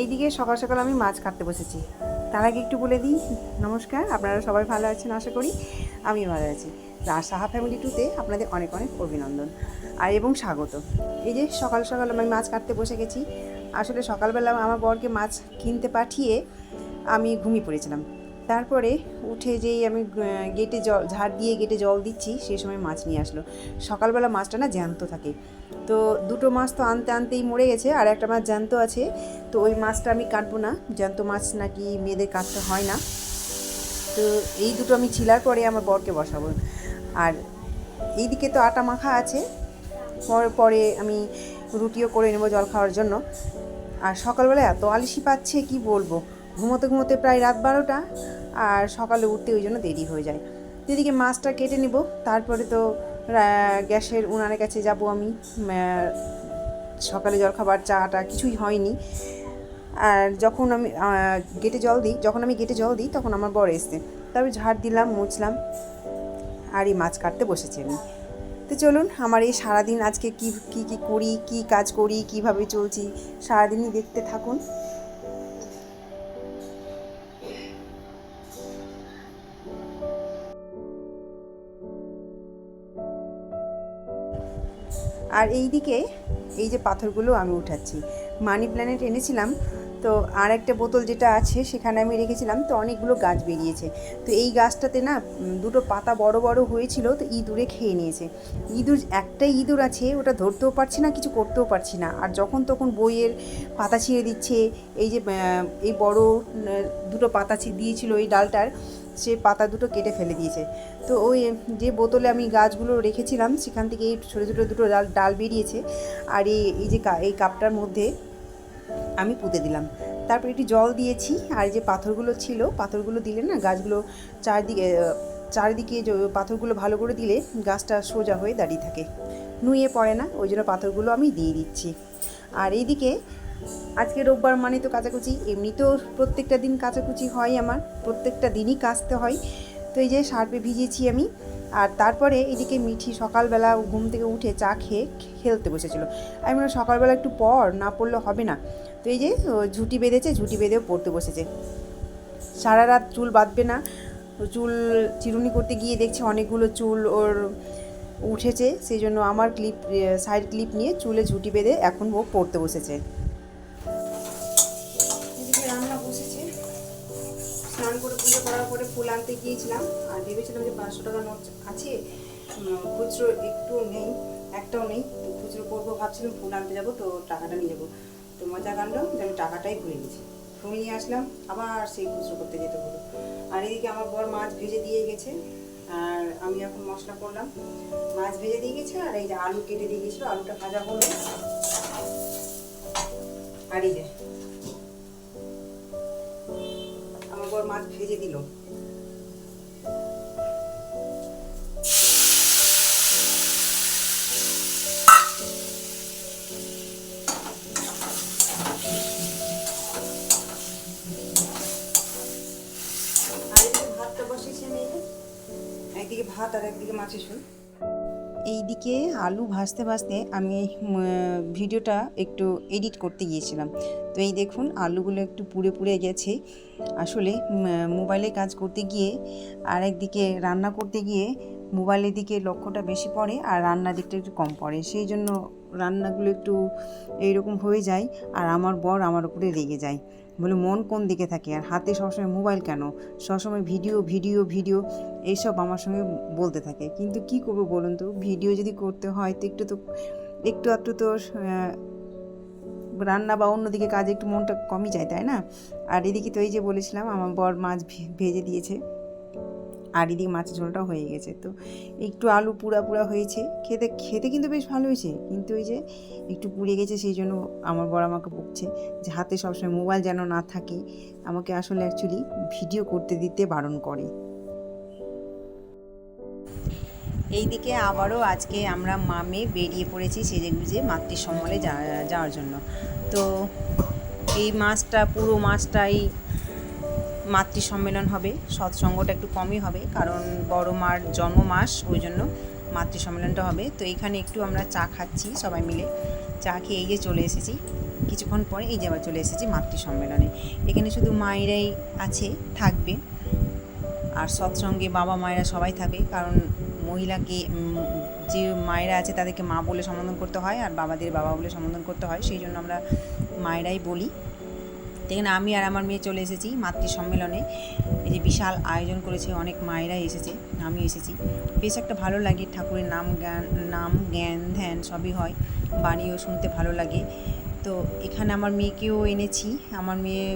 এইদিকে সকাল সকাল আমি মাছ কাটতে বসেছি। তার আগে একটু বলে দিই, নমস্কার, আপনারা সবাই ভালো আছেন আশা করি? আমি ভালো আছি। আর সাহা ফ্যামিলি টুতে আপনাদের অনেক অনেক অভিনন্দন আর এবং স্বাগত। এই যে সকাল সকাল আমি মাছ কাটতে বসে গেছি, আসলে সকালবেলা আমার বরকে মাছ কিনতে পাঠিয়ে আমি ঘুমিয়ে পড়েছিলাম। তারপরে উঠে যেই আমি গেটে জল, ঝাড় দিয়ে গেটে জল দিচ্ছি সেই সময় মাছ নিয়ে আসলো। সকালবেলা মাছটা না জ্যান্ত থাকে। তো দুটো মাছ তো আনতে আনতেই মরে গেছে, আর একটা মাছ জ্যান্ত আছে। তো ওই মাছটা আমি কাটবো না। জ্যান্ত মাছ নাকি মেয়েদের কাটতে হয় না। তো এই দুটো আমি ছিলার পরে আমার বরকে বসাবো। আর এইদিকে তো আটা মাখা আছে। পর, পরে আমি রুটিও করে নেব জল খাওয়ার জন্য। আর সকালবেলা এত আলিসি পাচ্ছে, কি বলব? ঘুমোতে ঘুমোতে প্রায় রাত বারোটা আর সকালে উঠতে ওই জন্য দেরি হয়ে যায়। তো এদিকে মাছটা কেটে নিব, তারপরে তো গ্যাসের উনানের কাছে যাব আমি। সকালে জলখাবার, চাটা কিছুই হয়নি। আর যখন আমি গেটে জল দিই, যখন আমি গেটে জল দিই, তখন আমার বর এসছে। তারপরে ঝাড় দিলাম, মুছলাম, আর এই মাছ কাটতে বসেছি আমি। তো চলুন, আমার এই সারাদিন আজকে কি কি কি করি, কি কাজ করি, কীভাবে চলছি, সারাদিনই দেখতে থাকুন। আর এই দিকে এই যে পাথরগুলো আমি উঠাচ্ছি। মানি প্ল্যানেট এনেছিলাম, তো আর একটা বোতল যেটা আছে সেখানে আমি রেখেছিলাম, তো অনেকগুলো গাছ বেরিয়েছে। তো এই গাছটাতে না দুটো পাতা বড় বড় হয়েছিল, তো ইঁদুরে খেয়ে নিয়েছে। ইঁদুর একটাই ইঁদুর আছে, ওটা ধরতেও পারছি না, কিছু করতেও পারছি না। আর যখন তখন বইয়ের পাতা ছিঁড়ে দিচ্ছে, এই যে এই বড় দুটো পাতা দিয়েছিল এই ডালটার সে পাতা দুটো কেটে ফেলে দিয়েছে। তো ওই, যে বোতলে আমি গাছগুলো রেখেছিলাম, সেখান থেকে এই ছোটো ছোটো দুটো ডাল ডাল বেরিয়েছে। আর এই এই যে এই কাপটার মধ্যে আমি পুঁতে দিলাম। তারপর একটু জল দিয়েছি, আর যে পাথরগুলো ছিল, পাথরগুলো দিলে না গাছগুলো চারদিকে চারিদিকে পাথরগুলো ভালো করে দিলে গাছটা সোজা হয়ে দাঁড়িয়ে থাকে। নুয়ে পড়ে না, ওই জন্য পাথরগুলো আমি দিয়ে দিচ্ছি। আর এইদিকে আজকে রোববার মানে তো কাচাকুচি, এমনিতেও প্রত্যেকটা দিন কাচাকুচি হয় আমার, প্রত্যেকটা দিনই কাচতে হয়। তো এই যে সার্পে ভিজিয়েছি আমি, আর তারপরে এদিকে মিঠি সকালবেলা ঘুম থেকে উঠে চা খেয়ে খেলতে বসেছিল। আমি বললাম, সকালবেলা একটু পড়, না পড়লে হবে না। তো এই যে ঝুঁটি বেঁধেছে, ঝুঁটি বেঁধেও পড়তে বসেছে। সারা রাত চুল বাঁধবে না। চুল চিরুনি করতে গিয়ে দেখছে অনেকগুলো চুল ওর উঠেছে। সেই জন্য আমার ক্লিপ সাইড ক্লিপ নিয়ে চুলে ঝুঁটি বেঁধে এখন ও পড়তে বসেছে। স্নান করে পুজো করার পরে ফুল আনতে গিয়েছিলাম আর ভেবেছিলাম যে পাঁচশো টাকা নোট আছে খুচরো একটু নেই, একটাও নেই, তো খুচরো করব ভাবছিলাম, ফুল আনতে যাব, তো টাকাটা নিয়ে যাব। তো মজা কাণ্ড, যে আমি টাকাটাই ভুলে গেছি। ফুল নিয়ে আসলাম, আবার সেই খুচরো করতে যেতে হলো। আর এদিকে আমার বর মাছ ভেজে দিয়ে গেছে, আর আমি এখন মশলা করলাম। মাছ ভেজে দিয়ে গেছে, আর এই যে আলু কেটে দিয়ে গেছিল, আলুটা ভাজা হলো। আর এই যে মাছ ভেজে দিল। ভাত আর একদিকে মাছের ঝোল। এইদিকে আলু ভাজতে ভাজতে আমি ভিডিওটা একটু এডিট করতে গিয়েছিলাম। তো এই দেখুন, আলুগুলো একটু পুড়ে পুড়ে গেছে। আসলে মোবাইলে কাজ করতে গিয়ে আর একদিকে রান্না করতে গিয়ে মোবাইলের দিকে লক্ষ্যটা বেশি পড়ে আর রান্নার দিকটা একটু কম পড়ে। সেই জন্য রান্নাগুলো একটু এইরকম হয়ে যায় আর আমার বর আমার উপরে রেগে যায়। বলে, মন কোন দিকে থাকে? আর হাতে সবসময় মোবাইল কেন? সবসময় ভিডিও ভিডিও ভিডিও এইসব আমার সঙ্গে বলতে থাকে। কিন্তু কি করব বলুন তো? ভিডিও যদি করতে হয় তো একটু তো, একটু একটু তো রান্না বা অন্যদিকে কাজে একটু মনটা কমই যায়, তাই না? আর এদিকে তো এই যে বলেছিলাম, আমার বর মাছ ভেজে দিয়েছে। আর এদিকে মাছের ঝোলটাও হয়ে গেছে। তো একটু আলু পুড়া পুড়া হয়েছে। খেতে খেতে কিন্তু বেশ ভালো হয়েছে। কিন্তু ওই যে একটু পুড়ে গেছে, সেই জন্য আমার বর আমাকে বকছে যে হাতে সবসময় মোবাইল যেন না থাকে। আমাকে আসলে অ্যাকচুয়ালি ভিডিও করতে দিতে বারণ করে। এইদিকে আবারও আজকে আমরা মামে বেরিয়ে পড়েছি সেজে গুজে মাতৃ যাওয়ার জন্য। তো এই মাছটা, পুরো মাসটাই মাতৃ সম্মেলন হবে। সৎসঙ্গটা একটু কমই হবে, কারণ বড় মার জন্ম মাস ওই জন্য মাতৃ সম্মেলনটা হবে। তো এখানে একটু আমরা চা খাচ্ছি সবাই মিলে। চা খেয়ে এই যে চলে এসেছি। কিছুক্ষণ পরে এই যে আবার চলে এসেছি মাতৃ সম্মেলনে এখানে শুধু মায়েরাই আছে, থাকবে। আর সৎসঙ্গে বাবা মায়েরা সবাই থাকবে, কারণ মহিলাকে যে মায়েরা আছে তাদেরকে মা বলে সম্বোধন করতে হয়, আর বাবাদের বাবা বলে সম্বোধন করতে হয়। সেই জন্য আমরা মায়েরাই বলি। তো এখানে আমি আর আমার মেয়ে চলে এসেছি মাতৃ সম্মেলনে এই যে বিশাল আয়োজন করেছে, অনেক মায়েরাই এসেছে, আমি এসেছি। বেশ একটা ভালো লাগে, ঠাকুরের নাম জ্ঞান নাম জ্ঞান, ধ্যান সবই হয়, বাণীও শুনতে ভালো লাগে। তো এখানে আমার মেয়েকেও এনেছি, আমার মেয়ে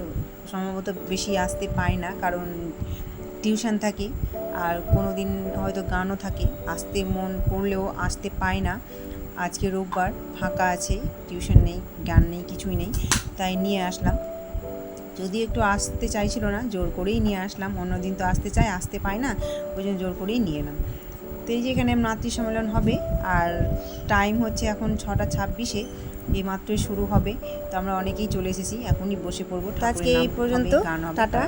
সম্ভবত বেশি আসতে পায় না, কারণ টিউশন থাকে, আর কোনো দিন হয়তো গানও থাকে, আসতে মন করলেও আসতে পায় না। আজকে রোববার, ফাঁকা আছে, টিউশন নেই গান নেই, কিছুই নেই, তাই নিয়ে আসলাম। যদি একটু আসতে চাইছিল না জোর করেই নিয়ে আসলাম। অন্যদিন তো আসতে চায় আসতে পায় না ওই জন্য জোর করেই নিয়ে এলাম। তো এই যে এখানে মাতৃ সম্মেলন হবে আর টাইম হচ্ছে এখন ছটা ছাব্বিশে এই মাত্রই শুরু হবে। তো আমরা অনেকেই চলে এসেছি এখনই বসে পড়ব তো আজকে এই পর্যন্ত টাটা।